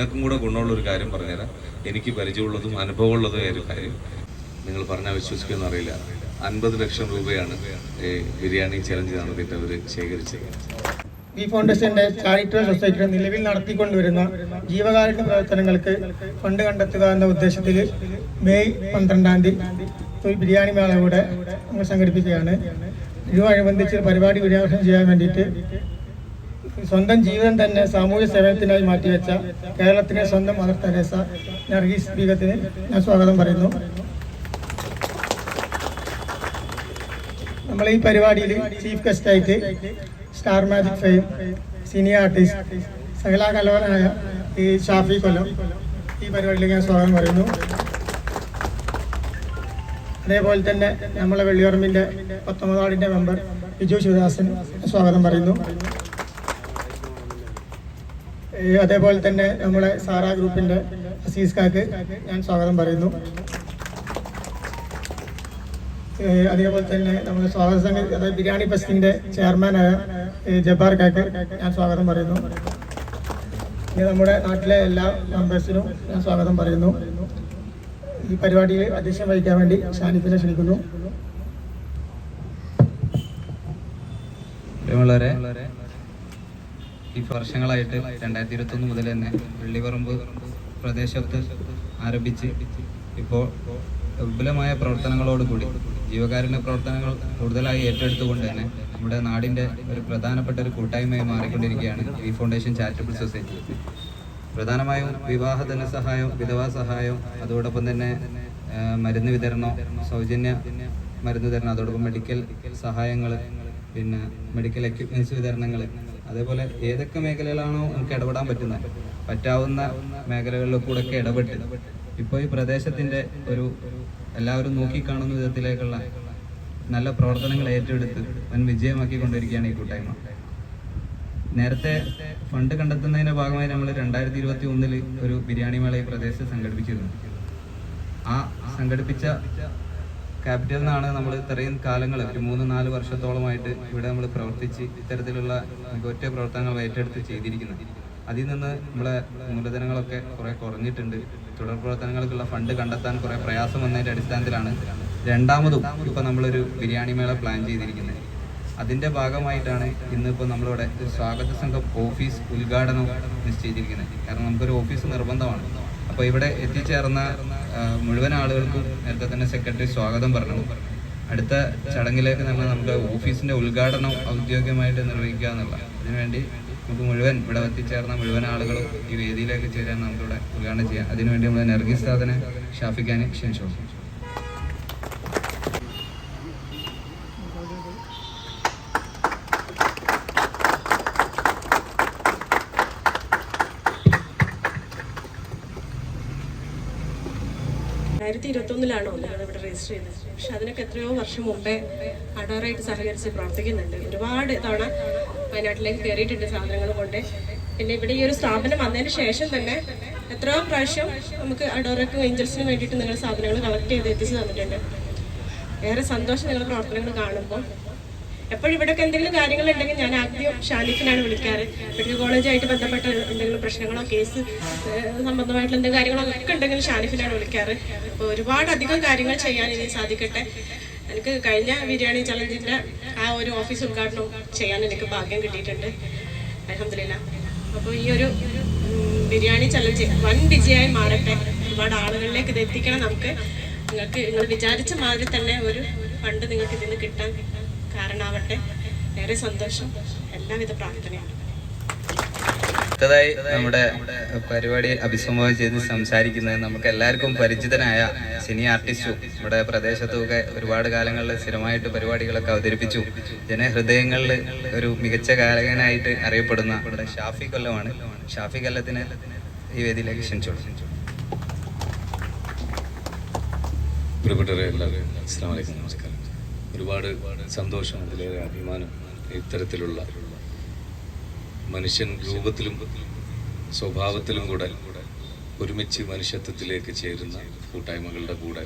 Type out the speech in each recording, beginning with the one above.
നിങ്ങൾക്കും കൂടെ ഗുണമുള്ള ഒരു കാര്യം പറഞ്ഞുതരാം. എനിക്ക് പരിചയമുള്ളതും അനുഭവമുള്ളതും ഒരു കാര്യം. നിങ്ങൾ പറഞ്ഞാൽ വിശ്വസിക്കുമെന്ന് അറിയില്ല. അൻപത് ലക്ഷം രൂപയാണ് ഈ ബിരിയാണി ചലഞ്ച് നടത്തിയിട്ട് അവർ ശേഖരിച്ചത്. വി ഫൗണ്ടേഷന്റെ ചാരിറ്റബിൾ സൊസൈറ്റി നിലവിൽ നടത്തിക്കൊണ്ടുവരുന്ന ജീവകാരുണ്യ പ്രവർത്തനങ്ങൾക്ക് ഫണ്ട് കണ്ടെത്തുക എന്ന ഉദ്ദേശത്തിൽ മെയ് പന്ത്രണ്ടാം തീയതി ഒരു ബിരിയാണി മേള നമ്മൾ സംഘടിപ്പിക്കുകയാണ്. ഇതുമനുബന്ധിച്ച് പരിപാടി വിനിയോഗം ചെയ്യാൻ വേണ്ടിയിട്ട് സ്വന്തം ജീവിതം തന്നെ സാമൂഹ്യ സേവനത്തിനായി മാറ്റിവെച്ച കേരളത്തിലെ സ്വന്തം മദർ തെരേസ നർഗീസ് ബീഗത്തിന് ഞാൻ സ്വാഗതം പറയുന്നു. നമ്മൾ ഈ പരിപാടിയിൽ ചീഫ് ഗസ്റ്റായിട്ട് സ്റ്റാർ മാജിക് ഫെയിം സിനിയ ആർട്ടിസ്റ്റ് സകല കലവനായ ഈ ഷാഫി കൊല്ലം ഈ പരിപാടിയിലേക്ക് ഞാൻ സ്വാഗതം പറയുന്നു. അതേപോലെ തന്നെ നമ്മളെ വെള്ളിയോർമിന്റെ പത്തൊമ്പതാടിന്റെ മെമ്പർ ബിജു ശിവദാസൻ സ്വാഗതം പറയുന്നു. അതേപോലെ തന്നെ നമ്മളെ സാറ ഗ്രൂപ്പിന്റെ അസീസ് കാക്ക് ഞാൻ സ്വാഗതം പറയുന്നു. അതേപോലെ തന്നെ നമ്മുടെ സ്വാഗത സംഘം അതായത് ബിരിയാണി ബസ്റ്റിന്റെ ചെയർമാനായ ജബ്ബാർ കാക്ക് ഞാൻ സ്വാഗതം പറയുന്നു. നമ്മുടെ നാട്ടിലെ എല്ലാ മെമ്പേഴ്സിനും ഞാൻ സ്വാഗതം പറയുന്നു. ഈ പരിപാടിയിൽ അധ്യക്ഷം വഹിക്കാൻ വേണ്ടി ഷാനിഫിനെ ക്ഷണിക്കുന്നു. പ്രിയമുള്ളവരെ ഈ വർഷങ്ങളായിട്ട് രണ്ടായിരത്തി ഇരുപത്തൊന്ന് മുതൽ തന്നെ വെള്ളിപറമ്പ് പ്രദേശത്ത് ആരംഭിച്ച് ഇപ്പോൾ വിപുലമായ പ്രവർത്തനങ്ങളോടുകൂടി ജീവകാരുണ്യ പ്രവർത്തനങ്ങൾ കൂടുതലായി ഏറ്റെടുത്തുകൊണ്ട് തന്നെ നമ്മുടെ നാടിന്റെ ഒരു പ്രധാനപ്പെട്ട ഒരു കൂട്ടായ്മയായി മാറിക്കൊണ്ടിരിക്കുകയാണ് ഈ ഫൗണ്ടേഷൻ ചാരിറ്റബിൾ സൊസൈറ്റി പ്രധാനമായും വിവാഹ ധനസഹായം വിധവാ സഹായം അതോടൊപ്പം തന്നെ മരുന്ന് വിതരണം സൗജന്യ മരുന്ന് വിതരണം അതോടൊപ്പം മെഡിക്കൽ സഹായങ്ങൾ പിന്നെ മെഡിക്കൽ എക്യുപ്മെൻസ് വിതരണങ്ങൾ അതേപോലെ ഏതൊക്കെ മേഖലകളാണോ നമുക്ക് ഇടപെടാൻ പറ്റുന്നത് പറ്റാവുന്ന മേഖലകളിൽ കൂടെ ഒക്കെ ഇടപെട്ട്. ഇപ്പോൾ ഈ പ്രദേശത്തിന്റെ ഒരു എല്ലാവരും നോക്കിക്കാണുന്ന വിധത്തിലേക്കുള്ള നല്ല പ്രവർത്തനങ്ങൾ ഏറ്റെടുത്ത് വൻ വിജയമാക്കി കൊണ്ടിരിക്കുകയാണ് ഈ കൂട്ടായ്മ. നേരത്തെ ഫണ്ട് കണ്ടെത്തുന്നതിന്റെ ഭാഗമായി നമ്മൾ രണ്ടായിരത്തി ഇരുപത്തി ഒന്നിൽ ഒരു ബിരിയാണി മേള ഈ പ്രദേശത്ത് സംഘടിപ്പിച്ചിരുന്നു. ആ സംഘടിപ്പിച്ച ക്യാപിറ്റലിൽ നിന്നാണ് നമ്മൾ ഇത്രയും കാലങ്ങൾ ഒരു മൂന്ന് നാല് വർഷത്തോളമായിട്ട് ഇവിടെ നമ്മൾ പ്രവർത്തിച്ച് ഇത്തരത്തിലുള്ള മികവറ്റ പ്രവർത്തനങ്ങൾ ഏറ്റെടുത്ത് ചെയ്തിരിക്കുന്നത്. അതിൽ നിന്ന് നമ്മളെ മൂലധനങ്ങളൊക്കെ കുറെ കുറഞ്ഞിട്ടുണ്ട്. തുടർ പ്രവർത്തനങ്ങൾക്കുള്ള ഫണ്ട് കണ്ടെത്താൻ കുറെ പ്രയാസം വന്നതിന്റെ അടിസ്ഥാനത്തിലാണ് രണ്ടാമതും ഇപ്പൊ നമ്മളൊരു ബിരിയാണി മേള പ്ലാൻ ചെയ്തിരിക്കുന്നത്. അതിന്റെ ഭാഗമായിട്ടാണ് ഇന്ന് ഇന്നിപ്പോൾ നമ്മളിവിടെ സ്വാഗത സംഘം ഓഫീസ് ഉദ്ഘാടനം നിശ്ചയിച്ചിരിക്കുന്നത്. കാരണം നമുക്കൊരു ഓഫീസ് നിർബന്ധമാണ്. അപ്പോൾ ഇവിടെ എത്തിച്ചേർന്ന മുഴുവൻ ആളുകൾക്കും നേരത്തെ തന്നെ സെക്രട്ടറി സ്വാഗതം പറഞ്ഞു. അടുത്ത ചടങ്ങിലേക്ക് തന്നെ നമുക്ക് ഓഫീസിന്റെ ഉദ്ഘാടനം ഔദ്യോഗികമായിട്ട് നിർവഹിക്കുക എന്നുള്ള അതിനുവേണ്ടി നമുക്ക് മുഴുവൻ ഇവിടെ എത്തിച്ചേർന്ന മുഴുവൻ ആളുകളും ഈ വേദിയിലേക്ക് ചേരാൻ നമുക്കിവിടെ ഉദ്ഘാടനം ചെയ്യാം. അതിനുവേണ്ടി നമ്മൾ നർഗീസ് സാധനം ഷാഫിഖാനെ ക്ഷണിച്ചു രണ്ടായിരത്തി ഇരുപത്തൊന്നിലാണോ നിങ്ങൾ ഇവിടെ രജിസ്റ്റർ ചെയ്തത്? പക്ഷെ അതിനൊക്കെ എത്രയോ വർഷം മുമ്പേ അടാറായിട്ട് സഹകരിച്ച് പ്രവർത്തിക്കുന്നുണ്ട്. ഒരുപാട് തവണ വയനാട്ടിലേക്ക് കയറിയിട്ടുണ്ട് സാധനങ്ങൾ കൊണ്ട്. പിന്നെ ഇവിടെ ഈ ഒരു സ്ഥാപനം വന്നതിന് ശേഷം തന്നെ എത്രയോ പ്രാവശ്യം നമുക്ക് അഡോറയ്ക്കും ഏഞ്ചൽസിനും വേണ്ടിയിട്ട് നിങ്ങൾ സാധനങ്ങൾ കളക്ട് ചെയ്ത് എത്തിച്ചു തന്നിട്ടുണ്ട്. ഏറെ സന്തോഷം നിങ്ങളുടെ പ്രവർത്തനങ്ങൾ കാണുമ്പോൾ. എപ്പോഴും ഇവിടെയൊക്കെ എന്തെങ്കിലും കാര്യങ്ങൾ ഉണ്ടെങ്കിൽ ഞാൻ ആദ്യം ഷാലിഫിനാണ് വിളിക്കാറ്. മെഡിക്കൽ കോളേജായിട്ട് ബന്ധപ്പെട്ട എന്തെങ്കിലും പ്രശ്നങ്ങളോ കേസ് സംബന്ധമായിട്ടുള്ള എന്തെങ്കിലും കാര്യങ്ങളോ ഒക്കെ ഉണ്ടെങ്കിൽ ഷാലിഫിനാണ് വിളിക്കാറ്. അപ്പോൾ ഒരുപാട് അധികം കാര്യങ്ങൾ ചെയ്യാൻ ഇനി സാധിക്കട്ടെ. എനിക്ക് കഴിഞ്ഞ ബിരിയാണി ചലഞ്ചിന്റെ ആ ഒരു ഓഫീസ് ഉദ്ഘാടനം ചെയ്യാൻ എനിക്ക് ഭാഗ്യം കിട്ടിയിട്ടുണ്ട്. അലഹമില്ല അപ്പോൾ ഈ ഒരു ബിരിയാണി ചലഞ്ച് വൻ വിജയമായി മാറട്ടെ. ഒരുപാട് ആളുകളിലേക്ക് ഇത് എത്തിക്കണം നമുക്ക്. നിങ്ങൾക്ക് നിങ്ങൾ വിചാരിച്ച മാതിരി തന്നെ ഒരു ഫണ്ട് നിങ്ങൾക്ക് ഇതിന് കിട്ടാൻ കാരണമാവട്ടെ ഏറെ സന്തോഷം. എല്ലാവിധ പ്രാർത്ഥനയാണ്. അടുത്തതായി നമ്മുടെ പരിപാടി അഭിസംബോധന ചെയ്ത് സംസാരിക്കുന്നത് നമുക്ക് എല്ലാവർക്കും പരിചിതനായ സിനി ആർട്ടിസ്റ്റും നമ്മുടെ പ്രദേശത്തുമൊക്കെ ഒരുപാട് കാലങ്ങളിൽ സ്ഥിരമായിട്ട് പരിപാടികളൊക്കെ അവതരിപ്പിച്ചു. ജനഹൃദയങ്ങളിൽ ഒരു മികച്ച ഗായകനായിട്ട് അറിയപ്പെടുന്ന നമ്മുടെ ഷാഫി കൊല്ലമാണ്. ഷാഫി കൊല്ലത്തിന് ഈ വേദിയിലേക്ക് ക്ഷണിച്ചോളൂ പ്രിയപ്പെട്ടവരെ എല്ലാവരും അസ്സാം വലൈക്കും നമസ്കാരം. ഒരുപാട് സന്തോഷം അതിലേറെ അഭിമാനം ഇത്തരത്തിലുള്ള മനുഷ്യൻ രൂപത്തിലും സ്വഭാവത്തിലും കൂടെ ഒരുമിച്ച് മനുഷ്യത്വത്തിലേക്ക് ചേരുന്ന കൂട്ടായ്മകളുടെ കൂടെ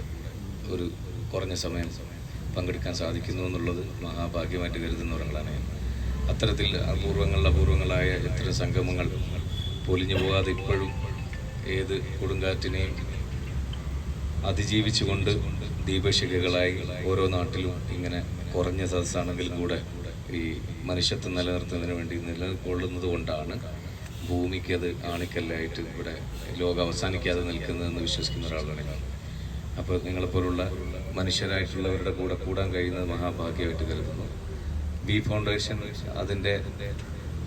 ഒരു കുറഞ്ഞ സമയം പങ്കെടുക്കാൻ സാധിക്കുന്നു എന്നുള്ളത് മഹാഭാഗ്യമായിട്ട് കരുതുന്നവരാണ് ഞാൻ. അത്തരത്തിൽ അപൂർവങ്ങളിൽ അപൂർവങ്ങളായ എത്ര സംഗമങ്ങൾ പൊലിഞ്ഞു പോകാതെ ഇപ്പോഴും ഏത് കൊടുങ്കാറ്റിനെയും അതിജീവിച്ചുകൊണ്ട് ദീപശിഖകളായി ഓരോ നാട്ടിലും ഇങ്ങനെ കുറഞ്ഞ സദസ്സാണെങ്കിൽ കൂടെ ഈ മനുഷ്യത്വം നിലനിർത്തുന്നതിന് വേണ്ടി നിലനിൽക്കൊള്ളുന്നത് കൊണ്ടാണ് ഭൂമിക്ക് അത് ആണിക്കല്ലായിട്ട് ഇവിടെ ലോകം അവസാനിക്കാതെ നിൽക്കുന്നതെന്ന് വിശ്വസിക്കുന്ന ഒരാളാണ് ഞാൻ. അപ്പോൾ നിങ്ങളെപ്പോലുള്ള മനുഷ്യരായിട്ടുള്ളവരുടെ കൂടെ കൂടാൻ കഴിയുന്നത് മഹാഭാഗ്യമായിട്ട് കരുതുന്നു. ബി ഫൗണ്ടേഷൻ അതിന്റെ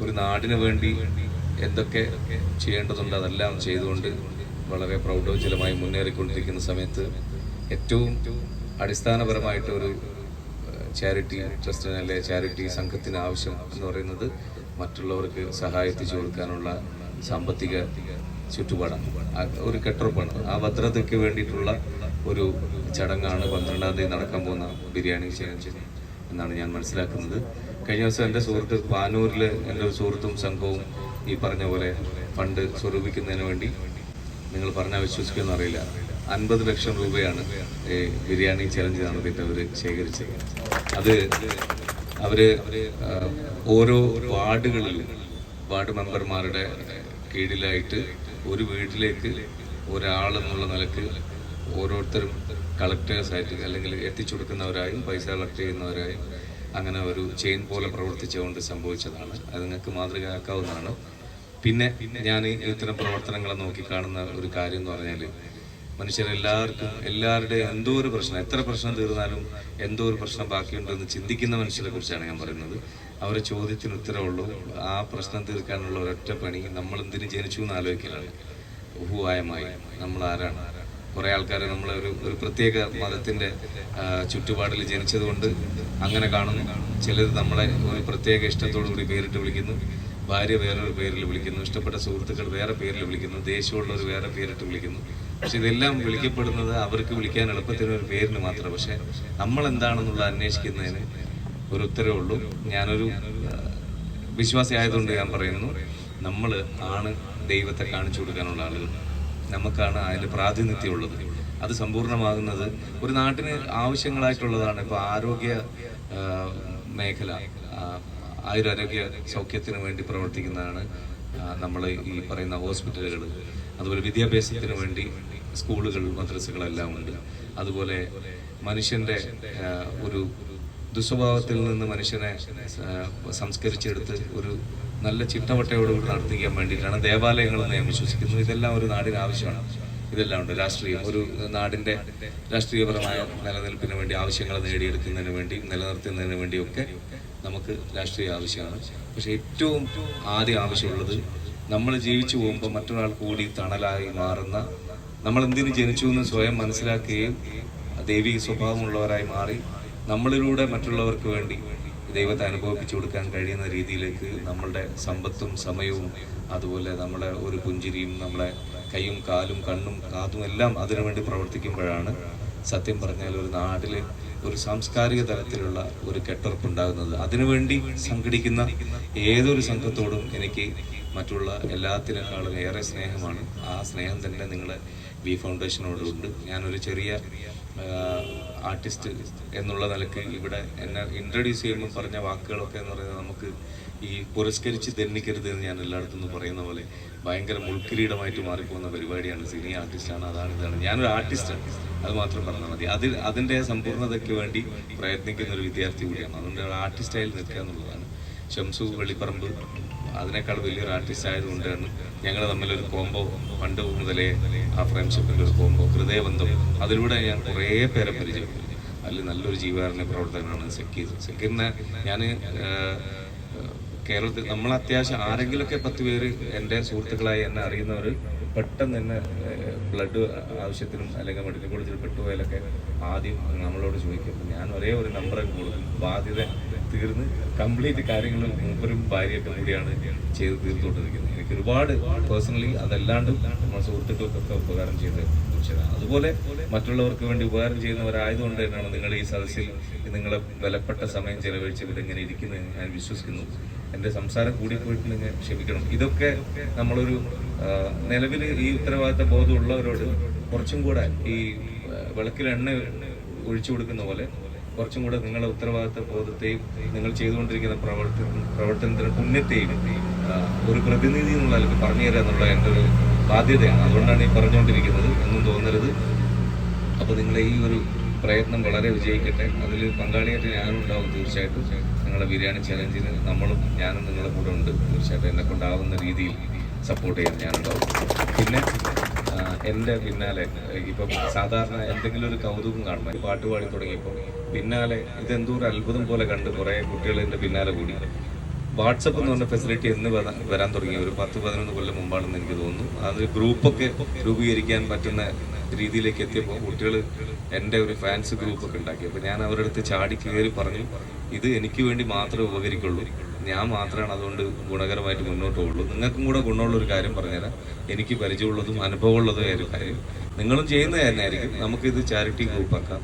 ഒരു നാടിന് വേണ്ടി എന്തൊക്കെ ചെയ്യേണ്ടതുണ്ട് അതെല്ലാം ചെയ്തുകൊണ്ട് വളരെ പ്രൗഢോജ്ജലമായി മുന്നേറിക്കൊണ്ടിരിക്കുന്ന സമയത്ത് ഏറ്റവും അടിസ്ഥാനപരമായിട്ട് ഒരു ചാരിറ്റി ട്രസ്റ്റിന് അല്ലെ ചാരിറ്റി സംഘത്തിന് ആവശ്യം എന്ന് പറയുന്നത് മറ്റുള്ളവർക്ക് സഹായത്തിച്ചു കൊടുക്കാനുള്ള സാമ്പത്തിക ചുറ്റുപാടാണ്. ഒരു കെട്ടുറപ്പാണ്. ആ ഭദ്രതയ്ക്ക് വേണ്ടിയിട്ടുള്ള ഒരു ചടങ്ങാണ് പന്ത്രണ്ടാം തീയതി നടക്കാൻ പോകുന്ന ബിരിയാണി ചേഞ്ച് എന്നാണ് ഞാൻ മനസ്സിലാക്കുന്നത്. കഴിഞ്ഞ ദിവസം എന്റെ സുഹൃത്ത് പാനൂരിൽ എന്റെ സുഹൃത്തും സംഘവും ഈ പറഞ്ഞ പോലെ ഫണ്ട് സ്വരൂപിക്കുന്നതിന് വേണ്ടി നിങ്ങൾ പറഞ്ഞാൽ വിശ്വസിക്കുമെന്ന് അറിയില്ല. അൻപത് ലക്ഷം രൂപയാണ് ഈ ബിരിയാണി ചലഞ്ച് നടത്തിയിട്ട് അവർ ശേഖരിച്ചത്. അത് അവർ ഓരോ വാർഡുകളിൽ വാർഡ് മെമ്പർമാരുടെ കീഴിലായിട്ട് ഒരു വീട്ടിലേക്ക് ഒരാൾ എന്നുള്ള നിലയ്ക്ക് ഓരോരുത്തരും കളക്ടേഴ്സായിട്ട് അല്ലെങ്കിൽ എത്തിച്ചു കൊടുക്കുന്നവരായും പൈസ കളക്ട് ചെയ്യുന്നവരായും അങ്ങനെ ഒരു ചെയിൻ പോലെ പ്രവർത്തിച്ചുകൊണ്ട് സംഭവിച്ചതാണ്. അത് നിങ്ങൾക്ക് മാതൃകയാക്കാവുന്നതാണ്. പിന്നെ ഞാൻ ഇത്തരം പ്രവർത്തനങ്ങളെ നോക്കി കാണുന്ന ഒരു കാര്യം എന്ന് പറഞ്ഞാൽ മനുഷ്യരെല്ലാവർക്കും എല്ലാവരുടെ എന്തോ ഒരു പ്രശ്നം എത്ര പ്രശ്നം തീർന്നാലും എന്തോ ഒരു പ്രശ്നം ബാക്കിയുണ്ടെന്ന് ചിന്തിക്കുന്ന മനുഷ്യരെ കുറിച്ചാണ് ഞാൻ പറയുന്നത്. അവരെ ചോദ്യത്തിന് ഉത്തരവുള്ളൂ. ആ പ്രശ്നം തീർക്കാനുള്ള ഒരൊറ്റ പണി നമ്മൾ എന്തിനു ജനിച്ചു എന്ന് ആലോചിക്കലാണ്. ഊഹുവായമായി നമ്മൾ ആരാണ്? കുറേ ആൾക്കാരെ നമ്മൾ ഒരു ഒരു പ്രത്യേക മതത്തിന്റെ ചുറ്റുപാടിൽ ജനിച്ചതുകൊണ്ട് അങ്ങനെ കാണുന്നു. ചിലർ നമ്മളെ ഒരു പ്രത്യേക ഇഷ്ടത്തോടു കൂടി പേരിട്ട് വിളിക്കുന്നു. ഭാര്യ വേറൊരു പേരിൽ വിളിക്കുന്നു. ഇഷ്ടപ്പെട്ട സുഹൃത്തുക്കൾ വേറെ പേരിൽ വിളിക്കുന്നു. ദേഷ്യമുള്ളവർ വേറെ പേരിട്ട് വിളിക്കുന്നു. പക്ഷെ ഇതെല്ലാം വിളിക്കപ്പെടുന്നത് അവർക്ക് വിളിക്കാൻ എളുപ്പത്തിന് ഒരു പേരിന് മാത്രം. പക്ഷെ നമ്മൾ എന്താണെന്നുള്ള അന്വേഷിക്കുന്നതിന് ഒരു ഉത്തരവേ ഉള്ളൂ. ഞാനൊരു വിശ്വാസി ആയതുകൊണ്ട് ഞാൻ പറയുന്നു. നമ്മൾ ആണ് ദൈവത്തെ കാണിച്ചു കൊടുക്കാനുള്ള ആളുകൾ. നമുക്കാണ് അതിന്റെ പ്രാതിനിധ്യം ഉള്ളത് അത് സമ്പൂർണമാകുന്നത് ഒരു നാട്ടിന് ആവശ്യങ്ങളായിട്ടുള്ളതാണ്. ഇപ്പോൾ ആരോഗ്യ മേഖല ആയുരാരോഗ്യ സൗഖ്യത്തിന് വേണ്ടി പ്രവർത്തിക്കുന്നതാണ് നമ്മൾ ഈ പറയുന്ന ഹോസ്പിറ്റലുകൾ. അതുപോലെ വിദ്യാഭ്യാസത്തിന് വേണ്ടി സ്കൂളുകൾ മദ്രസകളെല്ലാം ഉണ്ട്. അതുപോലെ മനുഷ്യന്റെ ഒരു ദുസ്വഭാവത്തിൽ നിന്ന് മനുഷ്യനെ സംസ്കരിച്ചെടുത്ത് ഒരു നല്ല ചിട്ടവട്ടയോടുകൂടി നടത്തിക്കാൻ വേണ്ടിയിട്ടാണ് ദേവാലയങ്ങളെന്ന് ഞാൻ വിശ്വസിക്കുന്നത് ഇതെല്ലാം ഒരു നാടിന് ആവശ്യമാണ്. ഇതെല്ലാം ഉണ്ട്. രാഷ്ട്രീയം. ഒരു നാടിന്റെ രാഷ്ട്രീയപരമായ നിലനിൽപ്പിന് വേണ്ടി ആവശ്യങ്ങൾ നേടിയെടുക്കുന്നതിന് വേണ്ടി നിലനിർത്തുന്നതിന് വേണ്ടിയൊക്കെ നമുക്ക് രാഷ്ട്രീയ ആവശ്യമാണ്. പക്ഷെ ഏറ്റവും ആദ്യം ആവശ്യമുള്ളത് നമ്മൾ ജീവിച്ചു പോകുമ്പോൾ മറ്റൊരാൾ കൂടി തണലായി മാറുന്ന നമ്മൾ എന്തിനു ജനിച്ചു എന്ന് സ്വയം മനസ്സിലാക്കുകയും ദൈവിക സ്വഭാവമുള്ളവരായി മാറി നമ്മളിലൂടെ മറ്റുള്ളവർക്ക് വേണ്ടി ദൈവത്തെ അനുഭവിപ്പിച്ചു കൊടുക്കാൻ കഴിയുന്ന രീതിയിലേക്ക് നമ്മളുടെ സമ്പത്തും സമയവും അതുപോലെ നമ്മുടെ ഒരു പുഞ്ചിരിയും നമ്മളെ കൈയും കാലും കണ്ണും കാതും എല്ലാം അതിനുവേണ്ടി പ്രവർത്തിക്കുമ്പോഴാണ് സത്യം പറഞ്ഞാൽ ഒരു നാട്ടിൽ ഒരു സാംസ്കാരിക തലത്തിലുള്ള ഒരു കെട്ടുറപ്പുണ്ടാകുന്നത്. അതിനുവേണ്ടി സംഘടിക്കുന്ന ഏതൊരു സംഘത്തോടും എനിക്ക് മറ്റുള്ള എല്ലാത്തിനേക്കാളും ഏറെ സ്നേഹമാണ്. ആ സ്നേഹം തന്നെ നിങ്ങളെ ബി ഫൗണ്ടേഷനോടുണ്ട് ഞാനൊരു ചെറിയ ആർട്ടിസ്റ്റ് എന്നുള്ള നിലയ്ക്ക് ഇവിടെ എന്നെ ഇൻട്രൊഡ്യൂസ് ചെയ്യുമ്പോൾ പറഞ്ഞ വാക്കുകളൊക്കെ എന്ന് പറയുന്നത് നമുക്ക് ഈ പുരസ്കരിച്ച് ദണ്ണിക്കരുത് എന്ന് ഞാൻ എല്ലായിടത്തും നിന്ന് പറയുന്ന പോലെ ഭയങ്കര മുൾക്കിരീടമായിട്ട് മാറിപ്പോകുന്ന പരിപാടിയാണ് സിനി ആർട്ടിസ്റ്റാണ് അതാണ് ഇതാണ്. ഞാനൊരു ആർട്ടിസ്റ്റാണ് അത് മാത്രം പറഞ്ഞാൽ മതി. അതിൽ അതിന്റെ സമ്പൂർണതയ്ക്ക് വേണ്ടി പ്രയത്നിക്കുന്ന ഒരു വിദ്യാർത്ഥി കൂടിയാണ്. അതുകൊണ്ട് ഒരു ആർട്ടിസ്റ്റായി നിൽക്കുക എന്നുള്ളതാണ്. ഷംസു വെള്ളിപ്പറമ്പ് അതിനേക്കാൾ വലിയൊരു ആർട്ടിസ്റ്റ് ആയതുകൊണ്ടാണ് ഞങ്ങൾ തമ്മിലൊരു കോംബോ പണ്ട് മുതലേ ആ ഫ്രണ്ട്ഷിപ്പിന്റെ ഒരു കോംബോ ഹൃദയബന്ധം. അതിലൂടെ ഞാൻ കുറേ പേരെ പരിചയപ്പെട്ടു. അതിൽ നല്ലൊരു ജീവകാരുണ്യ പ്രവർത്തകനാണ് സക്കീർ. സക്കീറിനെ ഞാൻ കേരളത്തിൽ നമ്മൾ അത്യാവശ്യം ആരെങ്കിലുമൊക്കെ പത്ത് പേര് എന്റെ സുഹൃത്തുക്കളായി എന്നെ അറിയുന്നവർ പെട്ടെന്ന് തന്നെ ബ്ലഡ് ആവശ്യത്തിനും അല്ലെങ്കിൽ മെഡിക്കൽ കോളേജിൽ പെട്ടുപോയാലൊക്കെ ആദ്യം നമ്മളോട് ചോദിക്കും. ഞാൻ ഒരേ ഒരു നമ്പർ കൊടുക്കും ബാധ്യത തീർന്ന് കംപ്ലീറ്റ് കാര്യങ്ങൾ മൂപ്പരും ഭാര്യയൊക്കെ കൂടിയാണ് ചെയ്ത് തീർത്തുകൊണ്ടിരിക്കുന്നത് എനിക്ക് ഒരുപാട് പേഴ്സണലി അതല്ലാണ്ട് നമ്മുടെ സുഹൃത്തുക്കൾക്കൊക്കെ ഉപകാരം ചെയ്ത് വിഷയമാണ് അതുപോലെ മറ്റുള്ളവർക്ക് വേണ്ടി ഉപകാരം ചെയ്യുന്നവരായതുകൊണ്ട് തന്നെയാണ് നിങ്ങൾ ഈ സദസ്സിൽ നിങ്ങളെ വിലപ്പെട്ട സമയം ചെലവഴിച്ച് ഇവിടെ ഇങ്ങനെ ഇരിക്കുന്നത് ഞാൻ വിശ്വസിക്കുന്നു. എന്റെ സംസാരം കൂടിപ്പോയിട്ടുണ്ടെങ്കിൽ ക്ഷമിക്കണം. ഇതൊക്കെ നമ്മളൊരു നിലവിൽ ഈ ഉത്തരവാദിത്ത ബോധമുള്ളവരോട് കുറച്ചും കൂടെ ഈ വിളക്കിൽ എണ്ണ ഒഴിച്ചു കൊടുക്കുന്ന പോലെ കുറച്ചും കൂടെ നിങ്ങളുടെ ഉത്തരവാദിത്ത ബോധത്തെയും നിങ്ങൾ ചെയ്തുകൊണ്ടിരിക്കുന്ന പ്രവർത്തന പ്രവർത്തനത്തിന് പുണ്യത്തെയും ഒരു പ്രതിനിധി എന്നുള്ള അല്ലെങ്കിൽ പറഞ്ഞു തരാം എന്നുള്ള എന്റെ ഒരു ബാധ്യതയാണ്. അതുകൊണ്ടാണ് ഈ പറഞ്ഞുകൊണ്ടിരിക്കുന്നത്. എന്നും തോന്നരുത്. അപ്പോൾ നിങ്ങളെ ഈ ഒരു പ്രയത്നം വളരെ വിജയിക്കട്ടെ. അതിൽ പങ്കാളിയായിട്ട് ഞാനും ഉണ്ടാവും തീർച്ചയായിട്ടും. നിങ്ങളുടെ ബിരിയാണി ചലഞ്ചിന് നമ്മളും ഞാനും നിങ്ങളുടെ കൂടെ ഉണ്ട്. തീർച്ചയായിട്ടും എന്നെ കൊണ്ടാവുന്ന രീതിയിൽ സപ്പോർട്ട് ചെയ്യാൻ ഞാനുണ്ടാവും. പിന്നെ എന്റെ പിന്നാലെ ഇപ്പം സാധാരണ എന്തെങ്കിലും ഒരു കൗതുകം കാണുമ്പോൾ പാട്ട് പാടി തുടങ്ങിയപ്പോൾ പിന്നാലെ ഇതെന്തോ ഒരു അത്ഭുതം പോലെ കണ്ട് കുറേ കുട്ടികൾ എന്റെ പിന്നാലെ കൂടി. വാട്സപ്പ് എന്ന് പറഞ്ഞ ഫെസിലിറ്റി എന്ന് വരാൻ തുടങ്ങിയ ഒരു പത്ത് പതിനൊന്ന് കൊല്ലം മുമ്പാണെന്ന് എനിക്ക് തോന്നുന്നു. അത് ഗ്രൂപ്പൊക്കെ രൂപീകരിക്കാൻ പറ്റുന്ന രീതിയിലേക്ക് എത്തിയപ്പോൾ കുട്ടികൾ എന്റെ ഒരു ഫാൻസ് ഗ്രൂപ്പൊക്കെ ഉണ്ടാക്കി. അപ്പോൾ ഞാൻ അവരുടെ അടുത്ത് ചാടി കയറി പറഞ്ഞു ഇത് എനിക്ക് വേണ്ടി മാത്രമേ ഉപകരിക്കുള്ളൂ. ഞാൻ മാത്രമാണ് അതുകൊണ്ട് ഗുണകരമായിട്ട് മുന്നോട്ട് പോകുള്ളൂ. നിങ്ങൾക്കും കൂടെ ഗുണമുള്ള ഒരു കാര്യം പറഞ്ഞുതരാം. എനിക്ക് പരിചയമുള്ളതും അനുഭവമുള്ളതുമായ ഒരു കാര്യം. നിങ്ങളും ചെയ്യുന്നത് തന്നെയായിരിക്കും നമുക്കിത് ചാരിറ്റി ഗ്രൂപ്പാക്കാം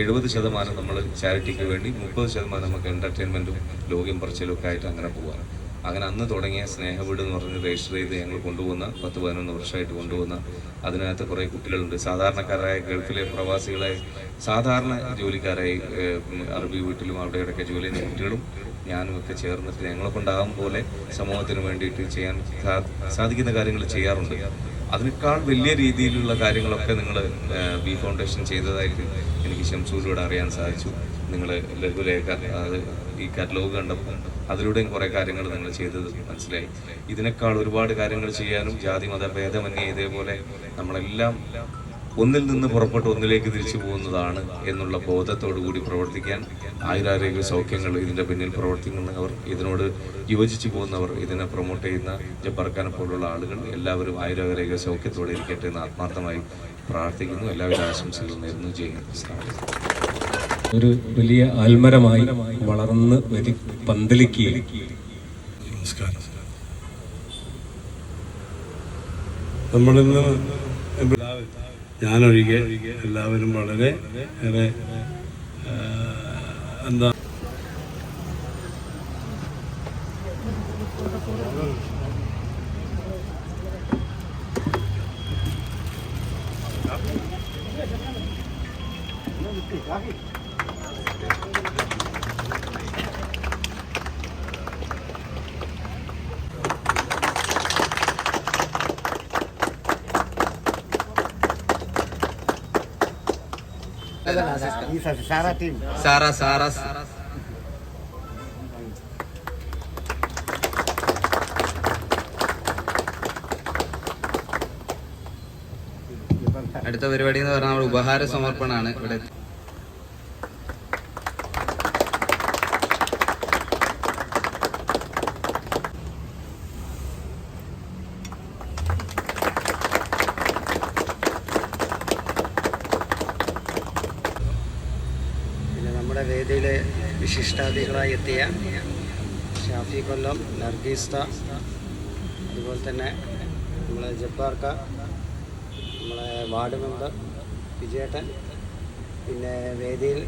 എഴുപത് ശതമാനം നമ്മൾ ചാരിറ്റിക്ക് വേണ്ടി മുപ്പത് ശതമാനം നമുക്ക് എന്റർടൈൻമെന്റും ലോഗ്യം പറച്ചിലും ആയിട്ട് അങ്ങനെ പോകാം അങ്ങനെ അന്ന് തുടങ്ങിയ സ്നേഹവീട് എന്ന് പറഞ്ഞ് രജിസ്റ്റർ ചെയ്ത് ഞങ്ങൾ കൊണ്ടുപോകുന്ന പത്ത് പതിനൊന്ന് വർഷമായിട്ട് കൊണ്ടുപോകുന്ന അതിനകത്ത് കുറേ കുട്ടികളുണ്ട്. സാധാരണക്കാരായ ഗൾഫിലെ പ്രവാസികളെ സാധാരണ ജോലിക്കാരായി അറബി വീട്ടിലും അവിടെ ഇവിടെയൊക്കെ ജോലി ചെയ്യുന്ന കുട്ടികളും ഞാനും ഒക്കെ ചേർന്നിട്ട് ഞങ്ങളെ കൊണ്ടാകും പോലെ സമൂഹത്തിന് വേണ്ടിയിട്ട് ചെയ്യാൻ സാധിക്കുന്ന കാര്യങ്ങൾ ചെയ്യാറുണ്ട്. അതിനേക്കാൾ വലിയ രീതിയിലുള്ള കാര്യങ്ങളൊക്കെ നിങ്ങൾ ബി ഫൗണ്ടേഷൻ ചെയ്തതായിട്ട് എനിക്ക് ശംസൂരിലൂടെ അറിയാൻ സാധിച്ചു. നിങ്ങൾ ലഘുലേഖ അത് ഈ കാറ്റലോഗ് കണ്ടപ്പോൾ അതിലൂടെയും കുറേ കാര്യങ്ങൾ നിങ്ങൾ ചെയ്തത് മനസ്സിലായി. ഇതിനേക്കാൾ ഒരുപാട് കാര്യങ്ങൾ ചെയ്യാനും ജാതി മത ഭേദമന്യേ ഇതേപോലെ നമ്മളെല്ലാം ഒന്നിൽ നിന്ന് പുറപ്പെട്ട് ഒന്നിലേക്ക് തിരിച്ചു പോകുന്നതാണ് എന്നുള്ള ബോധത്തോടു കൂടി പ്രവർത്തിക്കാൻ ആയുരാരോഗ്യ സൗഖ്യങ്ങൾ ഇതിന്റെ പിന്നിൽ പ്രവർത്തിക്കുന്നവർ ഇതിനോട് യോജിച്ചു പോകുന്നവർ ഇതിനെ പ്രൊമോട്ട് ചെയ്യുന്ന ജബ്ബർഖാനെ പോലുള്ള ആളുകൾ എല്ലാവരും ആയുരാരോഗ്യ സൗഖ്യത്തോടെ ഇരിക്കട്ടെ എന്ന് ആത്മാർത്ഥമായി പ്രാർത്ഥിക്കുന്നു. എല്ലാവരും ആശംസകളും നേരുന്നു. ചെയ്യുന്നു ഒരു വലിയ ആൽമരമായി വളർന്ന് വരി പന്തലിക്കുകയും നമസ്കാരം. നമ്മളിന്ന് ഞാനൊഴികെ എല്ലാവരും വളരെ ഏറെ ആ, എന്താ അടുത്ത പരിപാടി എന്ന് പറഞ്ഞാൽ നമ്മുടെ ഉപഹാര സമർപ്പണമാണ് ഇവിടെ. വിശിഷ്ടാതിഥികളായി എത്തിയ ഷാഫി കൊല്ലം നർഗീസ്ത അതുപോലെ തന്നെ നമ്മളെ ജബ്ബാർക്ക നമ്മളെ വാർഡ് മെമ്പർ വിജയേട്ടൻ പിന്നെ വേദിയിൽ